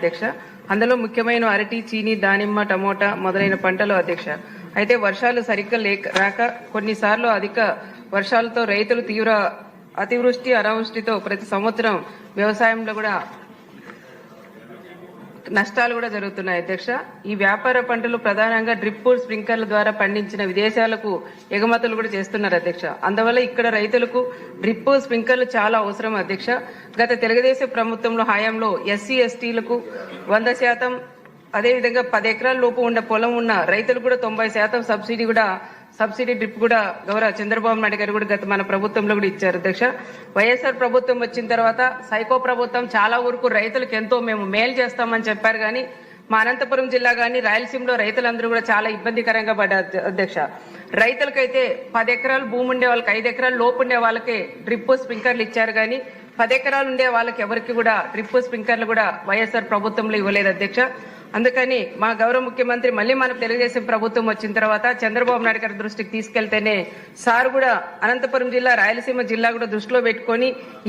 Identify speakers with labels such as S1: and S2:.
S1: అధ్యక్ష. అందులో ముఖ్యమైన అరటి చీని దానిమ్మ టమోటా మొదలైన పంటలు అధ్యక్ష. అయితే వర్షాలు సరిగ్గా లేక రాక కొన్నిసార్లు అధిక వర్షాలతో రైతులు తీవ్ర అతివృష్టి అనావృష్టితో ప్రతి సంవత్సరం వ్యవసాయంలో కూడా నష్టాలు కూడా జరుగుతున్నాయి అధ్యక్ష. ఈ వ్యాపార పంటలు ప్రధానంగా డ్రిప్ స్ప్రింకర్ల ద్వారా పండించిన విదేశాలకు ఎగుమతులు కూడా చేస్తున్నారు అధ్యక్ష. అందువల్ల ఇక్కడ రైతులకు డ్రిప్ స్ప్రింకర్లు చాలా అవసరం అధ్యక్ష. గత తెలుగుదేశం ప్రభుత్వంలో హయాంలో ఎస్సీ ఎస్టీలకు వంద శాతం అదేవిధంగా పది ఎకరాల లోపు ఉన్న పొలం ఉన్న రైతులు కూడా తొంభై శాతం సబ్సిడీ కూడా సబ్సిడీ డ్రిప్ కూడా గౌరవ చంద్రబాబు నాయుడు గారు కూడా గత మన ప్రభుత్వంలో కూడా ఇచ్చారు అధ్యక్ష. వైఎస్ఆర్ ప్రభుత్వం వచ్చిన తర్వాత సైకో ప్రభుత్వం చాలా వరకు రైతులకు ఎంతో మేము మేలు చేస్తామని చెప్పారు కానీ మా అనంతపురం జిల్లా కానీ రాయలసీమలో రైతులందరూ కూడా చాలా ఇబ్బందికరంగా పడ్డారు అధ్యక్ష. రైతులకైతే పది ఎకరాలు భూమి ఉండే వాళ్ళకి ఐదు ఎకరాలు లోపు ఉండే వాళ్ళకి డ్రిప్ స్ప్రింకర్లు ఇచ్చారు కానీ పది ఎకరాలు ఉండే వాళ్ళకి ఎవరికి కూడా డ్రిప్ స్ప్రింకర్లు కూడా వైఎస్ఆర్ ప్రభుత్వంలో ఇవ్వలేదు అధ్యక్ష. అందుకని మా గౌరవ ముఖ్యమంత్రి మళ్ళీ మన తెలుగుదేశం ప్రభుత్వం వచ్చిన తర్వాత చంద్రబాబు నాయుడు గారి దృష్టికి తీసుకెళ్తేనే సార్ కూడా అనంతపురం జిల్లా రాయలసీమ జిల్లా కూడా దృష్టిలో పెట్టుకొని